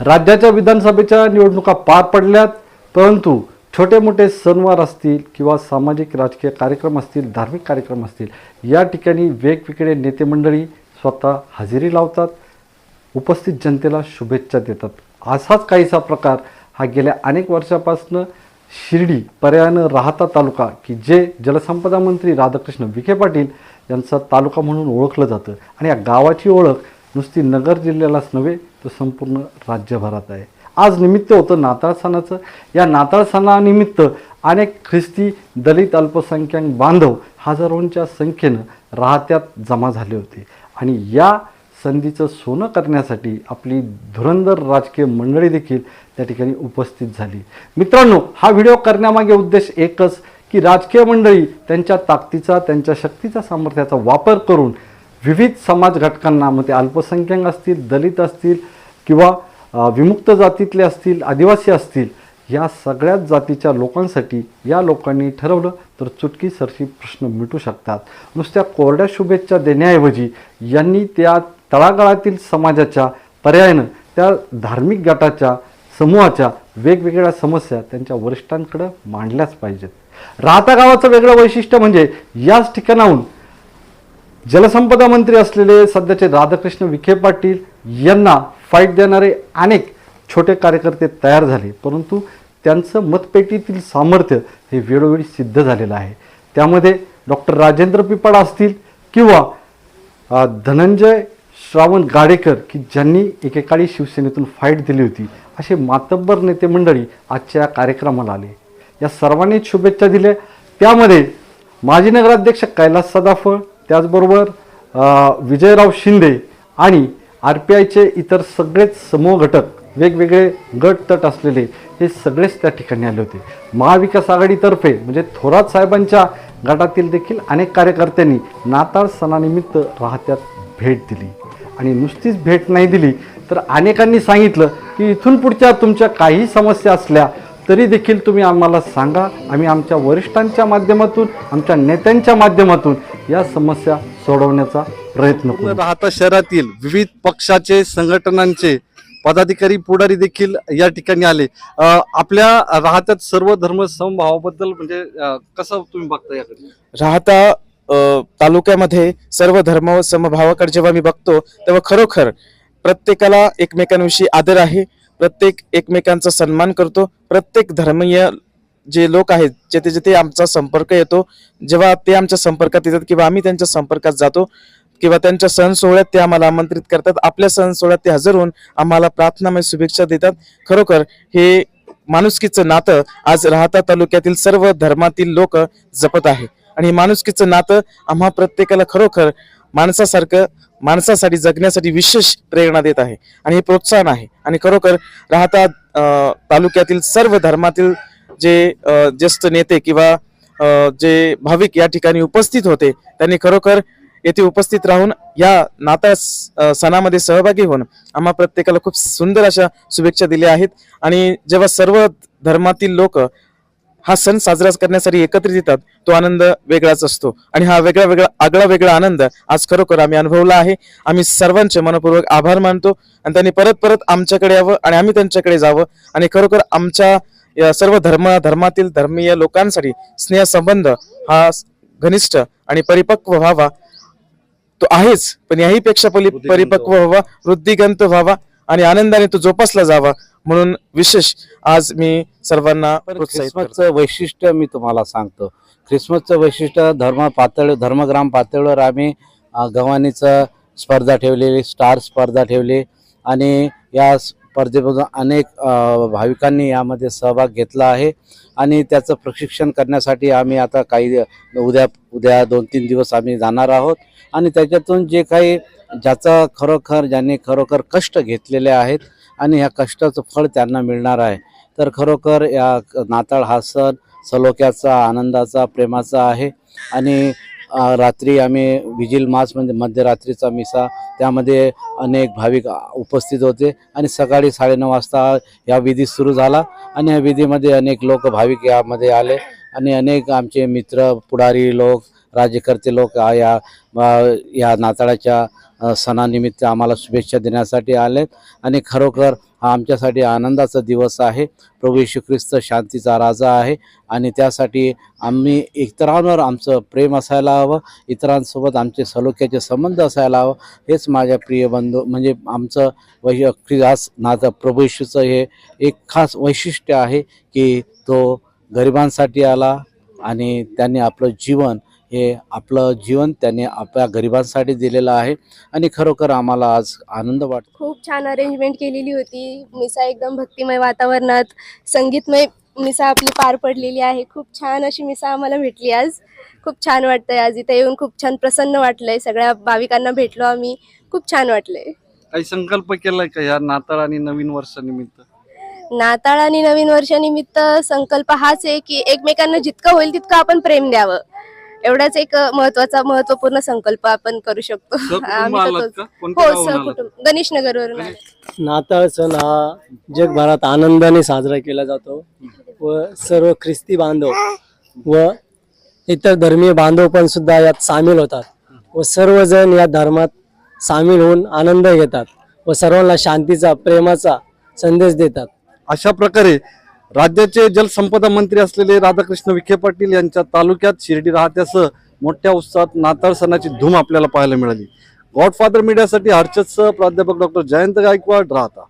राज्याच्या विधानसभेच्या निवडणुका पार पडल्यात परंतु छोटे मोठे सणवार असतील किंवा सामाजिक राजकीय कार्यक्रम असतील धार्मिक कार्यक्रम असतील या ठिकाणी वेगवेगळे नेते मंडळी स्वतः हजेरी लावतात उपस्थित जनतेला शुभेच्छा देतात. असाच काहीसा प्रकार हा गेल्या अनेक वर्षापासून शिर्डी पर्यायानं राहता तालुका की जे जलसंपदा मंत्री राधाकृष्ण विखे पाटील यांचा तालुका म्हणून ओळखलं जातं. आणि या गावाची ओळख नुसती नगर जिल्ह्यालाच नव्हे तर संपूर्ण राज्यभरात आहे. आज निमित्त होतं नाताळ सणाचं. या नाताळ सणानिमित्त अनेक ख्रिस्ती दलित अल्पसंख्याक बांधव हजारोंच्या संख्येनं राहत्यात जमा झाले होते. आणि या संधीचं सोनं करण्यासाठी आपली धुरंधर राजकीय मंडळी देखील त्या ठिकाणी उपस्थित झाली. मित्रांनो हा व्हिडिओ करण्यामागे उद्देश एकच की राजकीय मंडळी त्यांच्या ताकदीचा त्यांच्या शक्तीचा सामर्थ्याचा वापर करून विविध समाज घटकांना मग ते अल्पसंख्याक असतील दलित असतील किंवा विमुक्त जातीतले असतील आदिवासी असतील या सगळ्याच जातीच्या लोकांसाठी या लोकांनी ठरवलं तर चुटकीसरशी प्रश्न मिटू शकतात. नुसत्या कोरड्या शुभेच्छा देण्याऐवजी यांनी त्या तळागाळातील समाजाच्या पर्यायानं त्या धार्मिक गटाच्या समूहाच्या वेगवेगळ्या समस्या त्यांच्या वरिष्ठांकडे मांडल्याच पाहिजेत. राहता गावाचं वेगळं वैशिष्ट्य म्हणजे याच ठिकाणाहून जलसंपदा मंत्री असलेले सध्याचे राधाकृष्ण विखे पाटील यांना फाईट देणारे अनेक छोटे कार्यकर्ते तयार झाले परंतु त्यांचं मतपेटीतील सामर्थ्य हे वेळोवेळी सिद्ध झालेलं आहे. त्यामध्ये डॉक्टर राजेंद्र पिपाड असतील किंवा धनंजय श्रावण गाडेकर की ज्यांनी एकेकाळी शिवसेनेतून फाईट दिली होती असे मातब्बर नेते मंडळी आजच्या या कार्यक्रमाला आले. या सर्वांनीच शुभेच्छा दिल्या. त्यामध्ये माजी नगराध्यक्ष कैलास सदाफळ त्याचबरोबर विजयराव शिंदे आणि आर पी आयचे इतर सगळेच समूह घटक वेगवेगळे गट तट असलेले हे सगळेच त्या ठिकाणी आले होते. महाविकास आघाडीतर्फे म्हणजे थोरात साहेबांच्या गटातील देखील अनेक कार्यकर्त्यांनी नाताळ सणानिमित्त राहत्यात भेट दिली. आणि नुसतीच भेट नाही दिली तर अनेकांनी सांगितलं की इथून पुढच्या तुमच्या काही समस्या असल्या तरी देखील तुम्ही आम्हाला सांगा. आम्ही आमच्या वरिष्ठांच्या माध्यमातून आमच्या नेत्यांच्या माध्यमातून या समस्या सोडवण्याचा प्रयत्न करू. राहता शहरातील विविध पक्षाचे संघटनांचे पदाधिकारी पुढारी देखील या ठिकाणी आले. अ, आपल्या राहत्यात सर्व धर्म समभावाबद्दल म्हणजे अ, कसं तुम्ही बघता याकडे? राहता अ, तालुक्यामध्ये सर्व धर्म व समभावाकडे जेव्हा मी बघतो तेव्हा खरोखर प्रत्येकाला एकमेकांविषयी आदर आहे. प्रत्येक एकमेकांचा सन्मान करतो. प्रत्येक धर्मीय जे लोक आहेत जेथे जेथे आमचा संपर्क येतो जेव्हा ते आमच्या संपर्कात येतात किंवा आम्ही त्यांच्या संपर्कात जातो किंवा त्यांच्या सण सोहळ्यात ते आम्हाला आमंत्रित करतात. आपल्या सण सोहळ्यात ते हजर होऊन आम्हाला प्रार्थनामय शुभेच्छा देतात. खरोखर हे माणुसकीचं नातं आज राहता तालुक्यातील सर्व धर्मातील लोक जपत आहे. आणि हे माणुसकीचं नातं आम्हा प्रत्येकाला खरोखर माणसासारखं माणसासाठी जगण्यासाठी विशेष प्रेरणा देत आहे. आणि हे प्रोत्साहन आहे. आणि खरोखर राहता तालुक्यातील सर्व धर्मातील जे ज्येष्ठ नेते किंवा जे भाविक या ठिकाणी उपस्थित होते त्यांनी खरोखर येथे उपस्थित राहून या नाता स- सणामध्ये सहभागी होऊन आम्हा प्रत्येकाला खूप सुंदर अशा शुभेच्छा दिल्या आहेत. आणि जेव्हा सर्व धर्मातील लोक हा सण साजरा करण्यासाठी एकत्रित येतात तो आनंद वेगळाच असतो. आणि हा वेगळा वेगळा आगळा वेगळा आनंद आज खरोखर आम्ही अनुभवला आहे. आम्ही सर्वांचे मनपूर्वक आभार मानतो. आणि त्यांनी परत परत आमच्याकडे यावं आणि आम्ही त्यांच्याकडे जावं. आणि खरोखर आमच्या या सर्व धर्म धर्मातील धर्मीय लोकांसाठी स्नेहसंबंध हा घनिष्ठ आणि परिपक्व व्हावा. तो आहेच पण याहीपेक्षा पली- परिपक्व व्हावा वृद्धिगंत व्हावा आणि आनंदाने तो जोपासला जावा म्हणून विशेष आज मी सर्वांना. ख्रिसमसचं वैशिष्ट्य मी तुम्हाला सांगतो ख्रिसमसचं वैशिष्ट्य धर्म पातळी धर्मग्राम पातळीवर आम्ही गव्हाणीचं स्पर्धा ठेवलेली स्टार स्पर्धा ठेवली आणि या स्पर्धेमधून अनेक भाविकांनी यामध्ये सहभाग घेतला आहे. आणि त्याचं प्रशिक्षण करण्यासाठी आम्ही आता काही उद्या उद्या दोन तीन दिवस आम्ही जाणार आहोत. आणि त्याच्यातून जे काही ज्याचं खरोखर ज्यांनी खरोखर कष्ट घेतलेले आहेत आणि ह्या कष्टाचं फळ त्यांना मिळणार आहे. तर खरोखर या नाताळ हा सण सलोख्याचा आनंदाचा प्रेमाचा आहे. आणि रात्री आम्ही विजिल मास म्हणजे मध्यरात्रीचा मिसा त्यामध्ये अनेक भाविक उपस्थित होते आणि सकाळी साडेनऊ वाजता या विधी सुरू झाला आणि या विधीमध्ये अनेक लोक भाविक यामध्ये आले आणि अनेक आमचे मित्र पुढारी लोक राज्यकर्ते लोक या या नाताळाच्या सणानिमित्त आम्हाला शुभेच्छा देण्यासाठी आलेत. आणि खरोखर हा आमच्यासाठी आनंदाचा दिवस आहे. प्रभू येशू ख्रिस्त शांतीचा राजा आहे. आणि त्यासाठी आम्ही इतरांवर आमचं प्रेम असायला हवं. इतरांसोबत आमचे सलोख्याचे संबंध असायला हवं. हेच माझ्या प्रिय बंधू म्हणजे आमचं वै खास नातं प्रभू येशूचं हे एक खास वैशिष्ट्य आहे की तो गरिबांसाठी आला आणि त्यांनी आपलं जीवन हे आपलं जीवन त्यांनी आपल्या गरिबांसाठी दिलेलं आहे. आणि खरोखर आम्हाला आज आनंद वाटतो. खूप छान अरेंजमेंट केलेली होती. मिसा एकदम भक्तिमय वातावरणात संगीतमय मिसा आपली पार पडलेली आहे. खूप छान अशी मिसा आम्हाला भेटली आज. खूप छान वाटतंय आज इथे येऊन. खूप छान प्रसन्न वाटलंय. सगळ्या भाविकांना भेटलो आम्ही. खूप छान वाटलंय. काही संकल्प केलाय का या नाताळ आणि नवीन वर्षानिमित्त नाताळ आणि नवीन वर्षानिमित्त संकल्प हाच आहे की एकमेकांना जितकं होईल तितकं आपण प्रेम द्यावं. एवढाच एक महत्त्वाचा महत्त्वपूर्ण संकल्प आपण करू शकतो. आम्ही तर तोच- हो? सहकुटुंब गणेश नगरवरून आले. नाताळ सण हा जगभरात आनंदाने साजरा केला जातो. व सर्व ख्रिस्ती बांधव व इतर धर्मीय बांधव पण सुद्धा यात सामील होतात. व सर्वजण या धर्मात सामील होऊन आनंद घेतात व सर्वांना शांतीचा प्रेमाचा संदेश देतात. अशा प्रकारे राज्याचे जलसंपदा मंत्री असलेले राधाकृष्ण विखे पाटील यांच्या तालुक्यात शिर्डी राहत्यासह मोठ्या उत्साहात नाताळ सणाची धूम आपल्याला पाहायला मिळाली. गॉडफादर मीडियासाठी हर्षदसह प्राध्यापक डॉक्टर जयंत गायकवाड राहता.